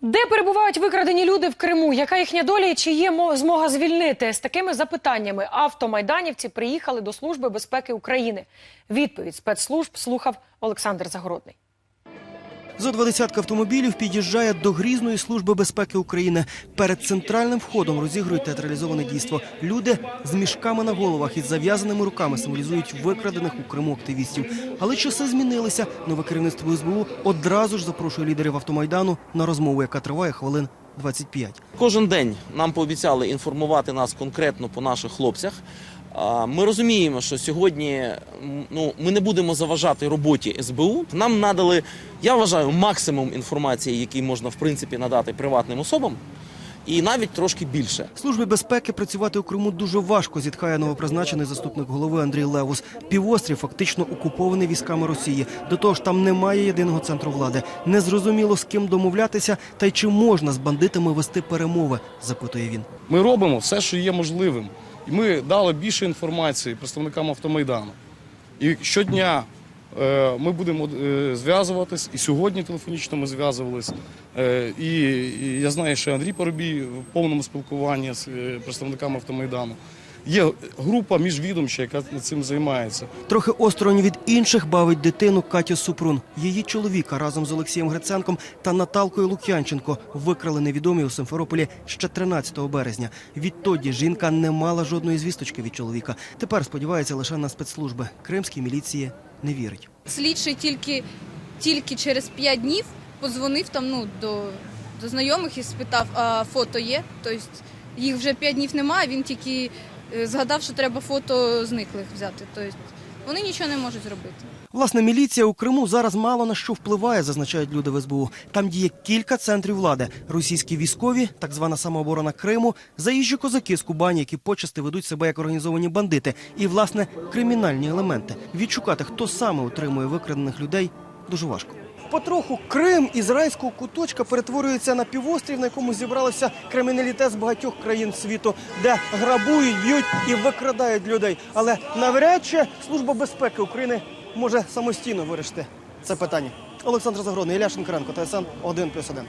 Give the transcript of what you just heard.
Де перебувають викрадені люди в Криму? Яка їхня доля і чи є мо- змога звільнити? З такими запитаннями автомайданівці приїхали до Служби безпеки України. Відповідь спецслужб слухав Олександр Загородний. Зо два десятка автомобілів під'їжджає до Грізної служби безпеки України. Перед центральним входом розігрують театралізоване дійство. Люди з мішками на головах із зав'язаними руками символізують викрадених у Криму активістів. Але часи змінилися. Нове керівництво СБУ одразу ж запрошує лідерів автомайдану на розмову, яка триває хвилин 25. Кожен день нам пообіцяли інформувати нас конкретно по наших хлопцях. Ми розуміємо, що сьогодні ну, ми не будемо заважати роботі СБУ. Нам надали, я вважаю, максимум інформації, який можна в принципі надати приватним особам, і навіть трошки більше. Службі безпеки працювати у Криму дуже важко, зітхає новопризначений заступник голови Андрій Левус. Півострів фактично окупований військами Росії. До того ж, там немає єдиного центру влади. Незрозуміло з ким домовлятися, та й чи можна з бандитами вести перемови, запитує він. Ми робимо все, що є можливим. І ми дали більше інформації представникам автомайдану. І щодня ми будемо е, зв'язуватись, і сьогодні телефонічно ми зв'язувались. Е, і, я знаю, що Андрій Поробій в повному спілкуванні з е, представниками автомайдану. Є група міжвідомча, яка цим займається. Трохи осторонь від інших бавить дитину Катю Супрун. Її чоловіка разом з Олексієм Гриценком та Наталкою Лук'янченко викрали невідомі у Симферополі ще 13 березня. Відтоді жінка не мала жодної звісточки від чоловіка. Тепер сподівається лише на спецслужби. Кримській міліції не вірить. Слідчий тільки, тільки через 5 днів подзвонив там, ну, до, до знайомих і спитав, а фото є. Тобто їх вже 5 днів немає, він тільки згадав, що треба фото зниклих взяти. Тобто вони нічого не можуть зробити. Власне, міліція у Криму зараз мало на що впливає, зазначають люди в СБУ. Там діє кілька центрів влади: російські військові, так звана самооборона Криму, заїжджі козаки з Кубані, які почасти ведуть себе як організовані бандити, і власне кримінальні елементи. Відшукати, хто саме утримує викрадених людей, дуже важко. Потроху Крим ізраїльського куточка перетворюється на півострів, на якому зібралися криміналітет з багатьох країн світу, де грабують, б'ють і викрадають людей. Але навряд чи служба безпеки України може самостійно вирішити це питання. Олександр Загородний, Ілля Шинкаренко, ТСН 1+,1.